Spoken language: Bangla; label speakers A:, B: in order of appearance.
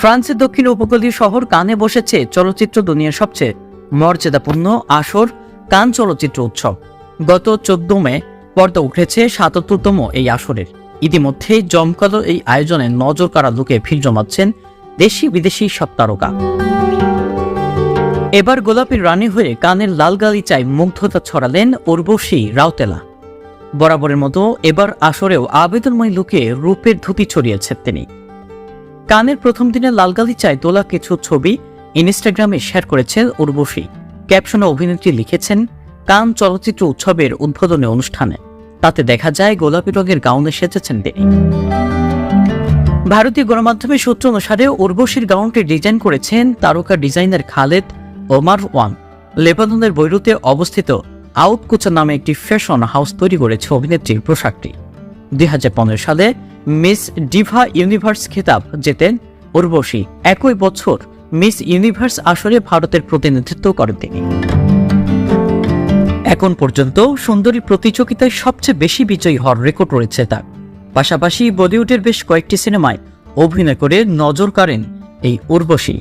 A: ফ্রান্সের দক্ষিণ উপকূলীয় শহর কানে বসেছে চলচ্চিত্র দুনিয়ার সবচেয়ে মর্যাদাপূর্ণ আসর কান চলচ্চিত্র উৎসব। গত চোদ্দ মে পর্দা উঠেছে সাতাত্তরতম এই আসরের। ইতিমধ্যে জমকালো এই আয়োজনে নজর কাড়া লোকে ভিড় জমাচ্ছেন দেশি বিদেশি সব তারকা। এবার গোলাপি রানী হয়ে কানের লাল গালিচায় মুগ্ধতা ছড়ালেন উর্বশী রাউতেলা। বরাবরের মতো এবার আসরেও আবেদনময় লুকে রূপের ধুতি ছড়িয়েছেন তিনি। কানের প্রথম দিনে লাল গালিচায় তোলা কিছু ছবি ইনস্টাগ্রামে শেয়ার করেছেন উর্বশী। ক্যাপশনে অভিনেত্রী লিখেছেন, কান চলচ্চিত্র উৎসবের উদ্বোধনী অনুষ্ঠানে। তাতে দেখা যায় গোলাপি রঙের গাউনে সেজেছেন তিনি। ভারতীয় গণমাধ্যমের সূত্র অনুসারে উর্বশীর গাউনটি ডিজাইন করেছেন তারকা ডিজাইনার খালেদ ওমার ওয়ান লেবাননের বৈরুতে অবস্থিত আউটকুচা নামে একটি ফ্যাশন হাউস তৈরি করেছে অভিনেত্রীর পোশাকটি। দুই হাজার পনেরো সালে মিস ডিভা ইউনিভার্স খেতাব জেতেন উর্বশী। একই বছর মিস ইউনিভার্স আসরে ভারতের প্রতিনিধিত্ব করেন তিনি। এখন পর্যন্ত সুন্দরী প্রতিযোগিতায় সবচেয়ে বেশি বিজয়ী হওয়ার রেকর্ড রয়েছে তার। পাশাপাশি বলিউডের বেশ কয়েকটি সিনেমায় অভিনয় করে নজর কাড়েন এই উর্বশী।